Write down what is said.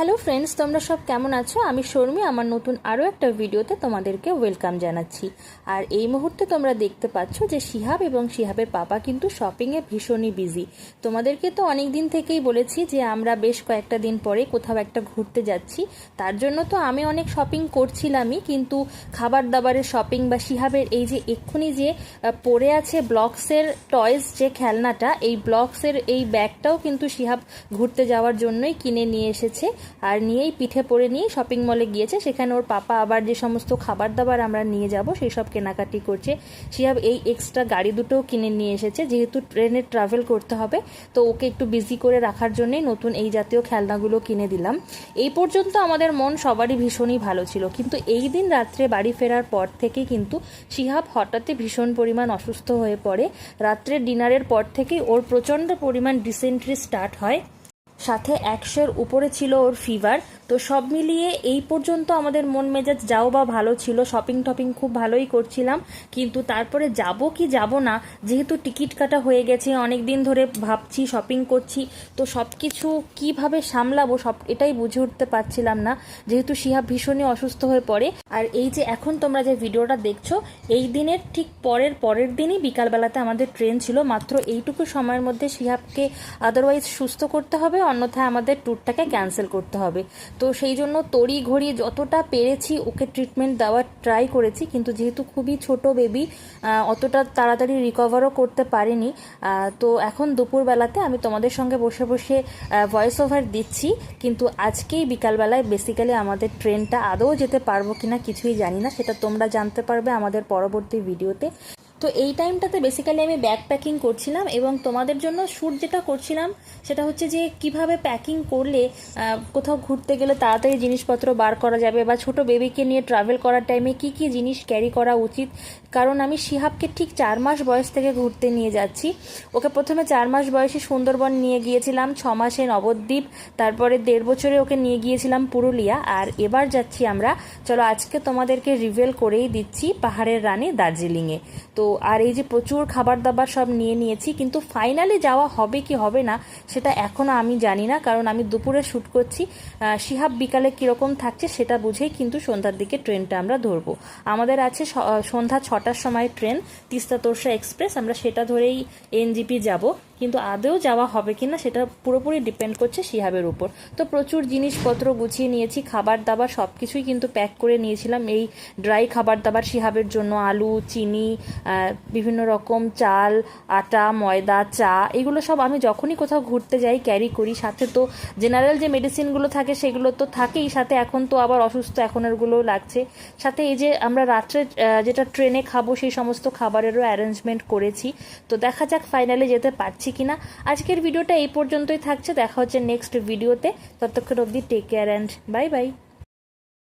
Hello friends তোমরা সব কেমন আছো? আমি শর্মি, আমার নতুন আরও একটা ভিডিওতে তোমাদেরকে ওয়েলকাম জানাচ্ছি। আর এই মুহূর্তে তোমরা দেখতে পাচ্ছ যে শিহাব এবং শিহাবের পাপা কিন্তু শপিংয়ে ভীষণই বিজি তোমাদেরকে তো অনেক দিন থেকেই বলেছি যে আমরা বেশ কয়েকটা দিন পরে কোথাও একটা ঘুরতে যাচ্ছি। তার জন্য তো আমি অনেক শপিং করছিলামই, কিন্তু খাবার দাবারের শপিং বা শিহাবের এই যে এক্ষুনি যে পড়ে আছে ব্লকসের টয়েস যে খেলনাটা, এই ব্লকসের এই ব্যাগটাও কিন্তু শিহাব ঘুরতে যাওয়ার জন্যই কিনে নিয়ে এসেছে। আর নিয়েই পিঠে পরে নিয়ে শপিং মলে গিয়েছে। সেখানে ওর পাপা আবার যে সমস্ত খাবার দাবার আমরা নিয়ে যাব, সেই সব কেনাকাটি করছে। শিহাব এই এক্সট্রা গাড়ি দুটোও কিনে নিয়ে এসেছে। যেহেতু ট্রেনে ট্রাভেল করতে হবে, তো ওকে একটু বিজি করে রাখার জন্যই নতুন এই জাতীয় খেলনাগুলো কিনে দিলাম। এই পর্যন্ত আমাদের মন সবারই ভীষণই ভালো ছিল। কিন্তু এই দিন রাত্রে বাড়ি ফেরার পর থেকে কিন্তু শিহাব হঠাৎই ভীষণ পরিমাণ অসুস্থ হয়ে পড়ে। রাত্রে ডিনারের পর থেকেই ওর প্রচণ্ড পরিমাণ ডিসেন্ট্রি স্টার্ট হয়। সাথে একশোর উপরে ছিল ওর ফিভার তো সব মিলিয়ে এই পর্যন্ত আমাদের মন মেজাজ যাও বা ভালো ছিল শপিং টপিং খুব ভালোই করছিলাম, কিন্তু তারপরে যাব কি যাব না, যেহেতু টিকিট কাটা হয়ে গেছে অনেক দিন ধরে ভাবছি শপিং করছি, তো সব কিছু কীভাবে সামলাবো সব এটাই বুঝে উঠতে পারছিলাম না, যেহেতু শিহাব ভীষণই অসুস্থ হয়ে পড়ে, আর এই যে এখন তোমরা যে ভিডিওটা দেখছ, এই দিনের ঠিক পরের পরের দিনই বিকালবেলাতে আমাদের ট্রেন ছিল, মাত্র এইটুকু সময়ের মধ্যে শিহাবকে আদারওয়াইজ সুস্থ করতে হবে, অন্যথায় আমাদের ট্যুরটাকে ক্যান্সেল করতে হবে। তো সেই জন্য তড়ি ঘড়ি যতটা পেরেছি ওকে ট্রিটমেন্ট দেওয়ার ট্রাই করেছি, কিন্তু যেহেতু খুবই ছোট বেবি অতটা তাড়াতাড়ি রিকভারও করতে পারেনি তো এখন দুপুরবেলাতে আমি তোমাদের সঙ্গে বসে বসে ভয়েস ওভার দিচ্ছি, কিন্তু আজকেই বিকালবেলায় বেসিক্যালি আমাদের ট্রেনটা আদৌ যেতে পারব কিনা কিছুই জানি না, সেটা তোমরা জানতে পারবে আমাদের পরবর্তী ভিডিওতে তো এই টাইমটাতে বেসিক্যালি আমি ব্যাগ প্যাকিং করছিলাম এবং তোমাদের জন্য শ্যুট যেটা করছিলাম, সেটা হচ্ছে যে কীভাবে প্যাকিং করলে কোথাও ঘুরতে গেলে তাড়াতাড়ি জিনিসপত্র বার করা যাবে বা ছোট বেবিকে নিয়ে ট্রাভেল করার টাইমে কি কি জিনিস ক্যারি করা উচিত? কারণ আমি শিহাবকে ঠিক চার মাস বয়স থেকে ঘুরতে নিয়ে যাচ্ছি। ওকে প্রথমে চার মাস বয়সে সুন্দরবন নিয়ে গিয়েছিলাম, ছ মাসে নবদ্বীপ, তারপরে দেড় বছরে ওকে নিয়ে গিয়েছিলাম পুরুলিয়া, আর এবার যাচ্ছি আমরা, চলো আজকে তোমাদেরকে রিভেল করেই দিচ্ছি পাহাড়ের রানী দার্জিলিংয়ে। তো আর এই যে প্রচুর খাবার দাবার সব নিয়ে নিয়েছি, কিন্তু ফাইনালি যাওয়া হবে কি হবে না, সেটা এখনও আমি জানি না, কারণ আমি দুপুরে শ্যুট করছি। শিহাব বিকালে কীরকম থাকছে সেটা বুঝেই কিন্তু সন্ধ্যার দিকে ট্রেনটা আমরা ধরবো। আমাদের আছে সন্ধ্যা ছটার সময় ট্রেন, তিস্তা তোরসা এক্সপ্রেস, আমরা সেটা ধরেই এনজিপি যাব। কিন্তু আদৌ যাওয়া হবে কি না সেটা পুরোপুরি ডিপেন্ড করছে শিহাবের উপর। তো প্রচুর জিনিসপত্র গুছিয়ে নিয়েছি, খাবার দাবার সব কিছুই কিন্তু প্যাক করে নিয়েছিলাম। এই ড্রাই খাবার দাবার শিহাবের জন্য আলু, চিনি বিভিন্ন রকম চাল, আটা, ময়দা, চা, এগুলো সব আমি যখনই কোথাও ঘুরতে যাই ক্যারি করি। সাথে তো জেনারেল যে মেডিসিনগুলো থাকে সেগুলো তো থাকেই। সাথে এখন তো আবার অসুস্থ এখন এরগুলোও লাগছে। সাথে এই যে আমরা রাত্রে যেটা ট্রেনে খাব সেই সমস্ত খাবারেরও অ্যারেঞ্জমেন্ট করেছি। তো দেখা যাক ফাইনালি যেতে পারছি কিনা। আজকের ভিডিওটা এই পর্যন্তই থাকছে। দেখা হচ্ছে নেক্সট ভিডিওতে ততক্ষণ অবধি take care and bye bye